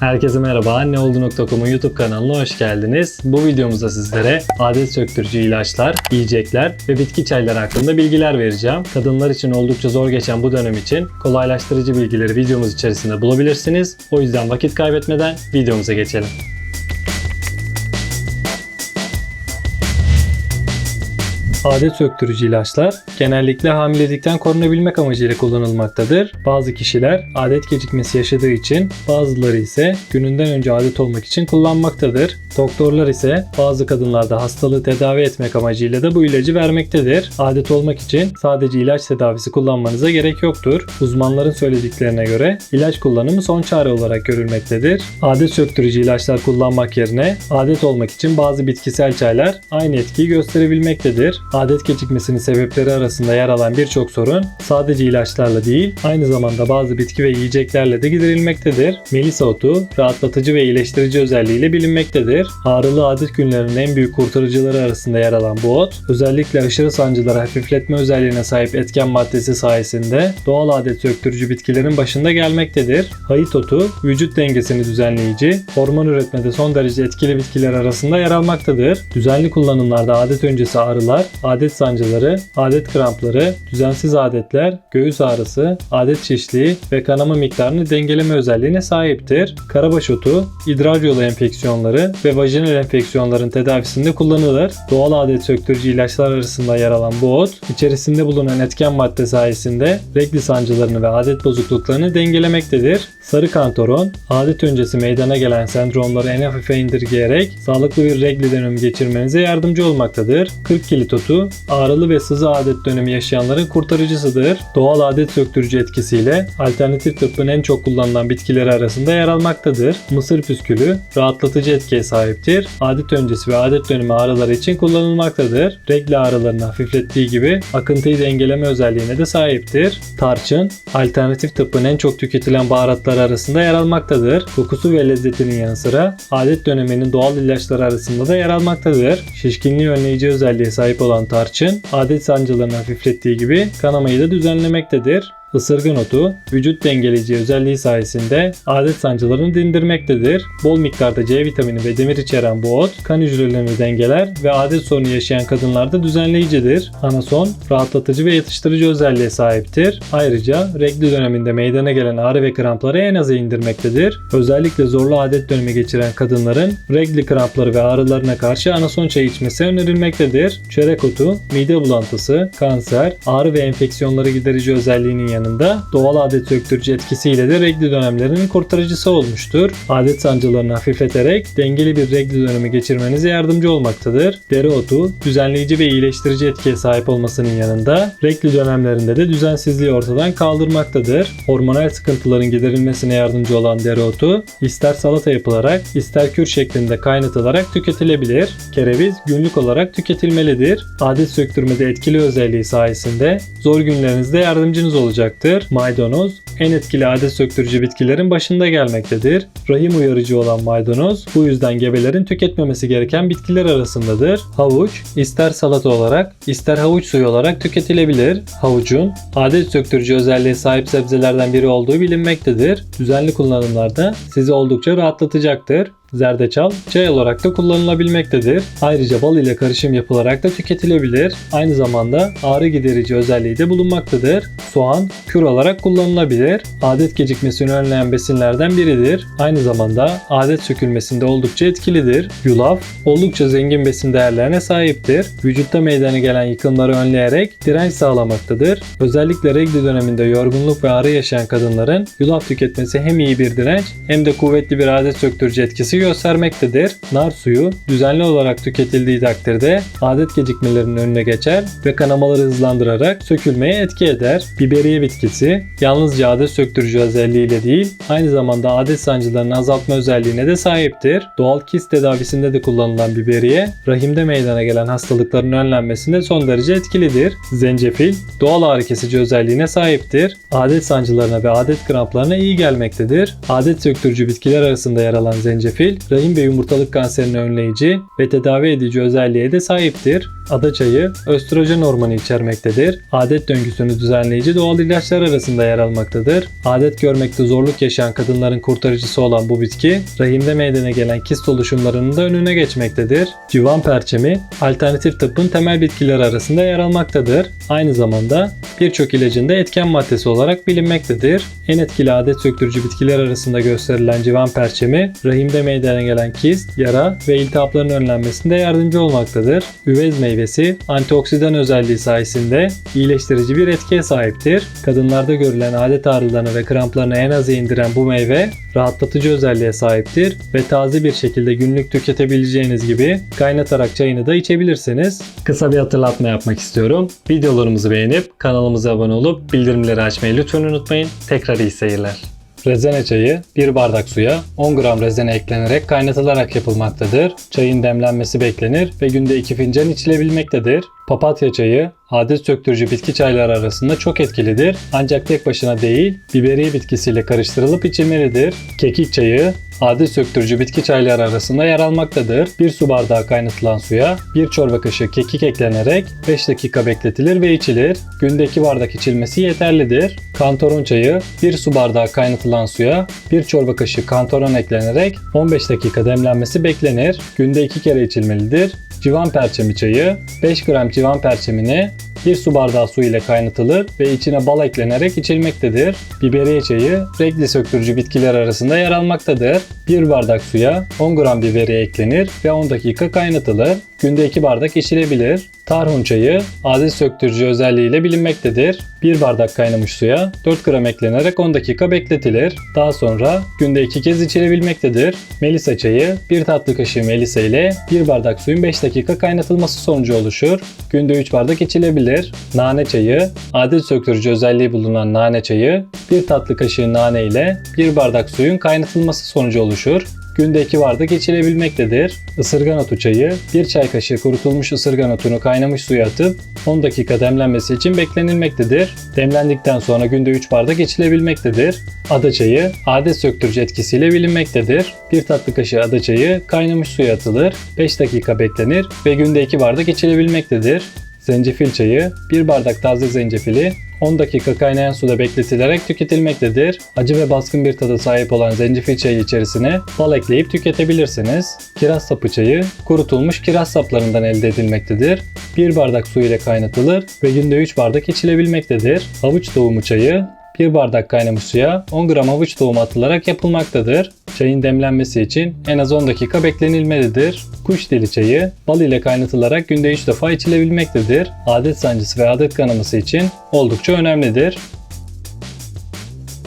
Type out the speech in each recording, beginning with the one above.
Herkese merhaba. Anneoldu.com'un YouTube kanalına hoş geldiniz. Bu videomuzda sizlere adet söktürücü ilaçlar, yiyecekler ve bitki çayları hakkında bilgiler vereceğim. Kadınlar için oldukça zor geçen bu dönem için kolaylaştırıcı bilgileri videomuz içerisinde bulabilirsiniz. O yüzden vakit kaybetmeden videomuza geçelim. Adet söktürücü ilaçlar genellikle hamilelikten korunabilmek amacıyla kullanılmaktadır. Bazı kişiler adet gecikmesi yaşadığı için bazıları ise gününden önce adet olmak için kullanmaktadır. Doktorlar ise bazı kadınlarda hastalığı tedavi etmek amacıyla da bu ilacı vermektedir. Adet olmak için sadece ilaç tedavisi kullanmanıza gerek yoktur. Uzmanların söylediklerine göre ilaç kullanımı son çare olarak görülmektedir. Adet söktürücü ilaçlar kullanmak yerine adet olmak için bazı bitkisel çaylar aynı etkiyi gösterebilmektedir. Adet gecikmesinin sebepleri arasında yer alan birçok sorun sadece ilaçlarla değil, aynı zamanda bazı bitki ve yiyeceklerle de giderilmektedir. Melisa otu rahatlatıcı ve iyileştirici özelliğiyle bilinmektedir. Ağrılı adet günlerinin en büyük kurtarıcıları arasında yer alan bu ot, özellikle aşırı sancıları hafifletme özelliğine sahip etken maddesi sayesinde doğal adet söktürücü bitkilerin başında gelmektedir. Hayıt otu, vücut dengesini düzenleyici, hormon üretmede son derece etkili bitkiler arasında yer almaktadır. Düzenli kullanımlarda adet öncesi ağrılar, adet sancıları, adet krampları, düzensiz adetler, göğüs ağrısı, adet şişliği ve kanama miktarını dengeleme özelliğine sahiptir. Karabaş otu, idrar yolu enfeksiyonları ve vajinal enfeksiyonların tedavisinde kullanılır. Doğal adet söktürücü ilaçlar arasında yer alan bu ot, içerisinde bulunan etken madde sayesinde regli sancılarını ve adet bozukluklarını dengelemektedir. Sarı kantoron, adet öncesi meydana gelen sendromları en hafife indirgeyerek sağlıklı bir regli dönemi geçirmenize yardımcı olmaktadır. 40 kilit otu, ağrılı ve sızı adet dönemi yaşayanların kurtarıcısıdır. Doğal adet söktürücü etkisiyle alternatif tıbbın en çok kullanılan bitkileri arasında yer almaktadır. Mısır püskülü rahatlatıcı etkiye sahiptir. Adet öncesi ve adet dönemi ağrıları için kullanılmaktadır. Regli ağrılarını hafiflettiği gibi akıntıyı dengeleme özelliğine de sahiptir. Tarçın, alternatif tıbbın en çok tüketilen baharatları arasında yer almaktadır. Kokusu ve lezzetinin yanı sıra adet döneminin doğal ilaçları arasında da yer almaktadır. Şişkinliği önleyici özelliğe sahip olan tarçın, adet sancılarını hafiflettiği gibi kanamayı da düzenlemektedir. Isırgan otu vücut dengeleyici özelliği sayesinde adet sancılarını dindirmektedir. Bol miktarda C vitamini ve demir içeren bu ot kan hücrelerini dengeler ve adet sorunu yaşayan kadınlarda düzenleyicidir. Anason rahatlatıcı ve yatıştırıcı özelliğe sahiptir. Ayrıca regli döneminde meydana gelen ağrı ve krampları en aza indirmektedir. Özellikle zorlu adet dönemi geçiren kadınların regli krampları ve ağrılarına karşı anason çayı içmesi önerilmektedir. Çörek otu mide bulantısı, kanser, ağrı ve enfeksiyonları giderici özelliğinin yanında doğal adet söktürücü etkisiyle de regli dönemlerinin kurtarıcısı olmuştur. Adet sancılarını hafifleterek dengeli bir regli dönemi geçirmenize yardımcı olmaktadır. Dereotu düzenleyici ve iyileştirici etkiye sahip olmasının yanında regli dönemlerinde de düzensizliği ortadan kaldırmaktadır. Hormonal sıkıntıların giderilmesine yardımcı olan dereotu ister salata yapılarak ister kür şeklinde kaynatılarak tüketilebilir. Kereviz günlük olarak tüketilmelidir. Adet söktürmede etkili özelliği sayesinde zor günlerinizde yardımcınız olacaktır. Maydanoz en etkili adet söktürücü bitkilerin başında gelmektedir. Rahim uyarıcı olan maydanoz bu yüzden gebelerin tüketmemesi gereken bitkiler arasındadır. Havuç ister salata olarak ister havuç suyu olarak tüketilebilir. Havucun adet söktürücü özelliğe sahip sebzelerden biri olduğu bilinmektedir. Düzenli kullanımlarda sizi oldukça rahatlatacaktır. Zerdeçal çay olarak da kullanılabilmektedir. Ayrıca bal ile karışım yapılarak da tüketilebilir. Aynı zamanda ağrı giderici özelliği de bulunmaktadır. Soğan kür olarak kullanılabilir. Adet gecikmesini önleyen besinlerden biridir. Aynı zamanda adet sökülmesinde oldukça etkilidir. Yulaf oldukça zengin besin değerlerine sahiptir. Vücutta meydana gelen yıkımları önleyerek direnç sağlamaktadır. Özellikle regli döneminde yorgunluk ve ağrı yaşayan kadınların yulaf tüketmesi hem iyi bir direnç hem de kuvvetli bir adet söktürücü etkisi göstermektedir. Nar suyu düzenli olarak tüketildiği takdirde adet gecikmelerinin önüne geçer ve kanamaları hızlandırarak sökülmeye etki eder. Biberiye bitkisi yalnızca adet söktürücü özelliğiyle değil, aynı zamanda adet sancılarını azaltma özelliğine de sahiptir. Doğal kist tedavisinde de kullanılan biberiye, rahimde meydana gelen hastalıkların önlenmesinde son derece etkilidir. Zencefil, doğal ağrı kesici özelliğine sahiptir. Adet sancılarına ve adet kramplarına iyi gelmektedir. Adet söktürücü bitkiler arasında yer alan zencefil, zencefil, rahim ve yumurtalık kanserini önleyici ve tedavi edici özelliğe de sahiptir. Ada çayı östrojen hormonu içermektedir. Adet döngüsünü düzenleyici doğal ilaçlar arasında yer almaktadır. Adet görmekte zorluk yaşayan kadınların kurtarıcısı olan bu bitki, rahimde meydana gelen kist oluşumlarının da önüne geçmektedir. Civan perçemi, alternatif tıbbın temel bitkileri arasında yer almaktadır. Aynı zamanda birçok ilacın da etken maddesi olarak bilinmektedir. En etkili adet söktürücü bitkiler arasında gösterilen civan perçemi, rahimde meydana gelen kist, yara ve iltihapların önlenmesinde yardımcı olmaktadır. Üvez meyvesi, antioksidan özelliği sayesinde iyileştirici bir etkiye sahiptir. Kadınlarda görülen adet ağrılarını ve kramplarını en aza indiren bu meyve, rahatlatıcı özelliğe sahiptir ve taze bir şekilde günlük tüketebileceğiniz gibi kaynatarak çayını da içebilirsiniz. Kısa bir hatırlatma yapmak istiyorum. Videolarımızı beğenip kanalımıza abone olup bildirimleri açmayı lütfen unutmayın. Tekrar iyi seyirler. Rezene çayı 1 bardak suya 10 gram rezene eklenerek kaynatılarak yapılmaktadır. Çayın demlenmesi beklenir ve günde 2 fincan içilebilmektedir. Papatya çayı adet söktürücü bitki çayları arasında çok etkilidir. Ancak tek başına değil, biberiye bitkisiyle karıştırılıp içilmelidir. Kekik çayı adet söktürücü bitki çayları arasında yer almaktadır. 1 su bardağı kaynatılan suya 1 çorba kaşığı kekik eklenerek 5 dakika bekletilir ve içilir. Günde 2 bardak içilmesi yeterlidir. Kantaron çayı 1 su bardağı kaynatılan suya 1 çorba kaşığı kantaron eklenerek 15 dakika demlenmesi beklenir. Günde 2 kere içilmelidir. Civan perçemi çayı 5 gram civan perçemini 1 su bardağı su ile kaynatılır ve içine bal eklenerek içilmektedir. Biberiye çayı renkli söktürücü bitkiler arasında yer almaktadır. 1 bardak suya 10 gram biberiye eklenir ve 10 dakika kaynatılır. Günde 2 bardak içilebilir. Tarhun çayı adet söktürücü özelliğiyle bilinmektedir. 1 bardak kaynamış suya 4 gram eklenerek 10 dakika bekletilir. Daha sonra günde 2 kez içilebilmektedir. Melisa çayı 1 tatlı kaşığı melisa ile 1 bardak suyun 5 dakika kaynatılması sonucu oluşur. Günde 3 bardak içilebilir. Nane çayı adet söktürücü özelliği bulunan nane çayı 1 tatlı kaşığı nane ile 1 bardak suyun kaynatılması sonucu oluşur. Günde 2 bardak içilebilmektedir. Isırgan otu çayı 1 çay kaşığı kurutulmuş ısırgan otunu kaynamış suya atıp 10 dakika demlenmesi için beklenilmektedir. Demlendikten sonra günde 3 bardak içilebilmektedir. Ada çayı adet söktürücü etkisiyle bilinmektedir. 1 tatlı kaşığı ada çayı kaynamış suya atılır, 5 dakika beklenir ve günde 2 bardak içilebilmektedir. Zencefil çayı 1 bardak taze zencefili 10 dakika kaynayan suda bekletilerek tüketilmektedir. Acı ve baskın bir tadı sahip olan zencefil çayı içerisine bal ekleyip tüketebilirsiniz. Kiraz sapı çayı kurutulmuş kiraz saplarından elde edilmektedir. 1 bardak su ile kaynatılır ve günde 3 bardak içilebilmektedir. Havuç tohumu çayı 1 bardak kaynamış suya 10 gram havuç tohumu atılarak yapılmaktadır. Çayın demlenmesi için en az 10 dakika beklenilmelidir. Kuş dili çayı bal ile kaynatılarak günde 3 defa içilebilmektedir. Adet sancısı ve adet kanaması için oldukça önemlidir.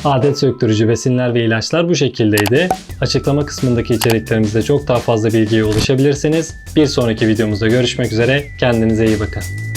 Adet söktürücü besinler ve ilaçlar bu şekildeydi. Açıklama kısmındaki içeriklerimizde çok daha fazla bilgiye ulaşabilirsiniz. Bir sonraki videomuzda görüşmek üzere. Kendinize iyi bakın.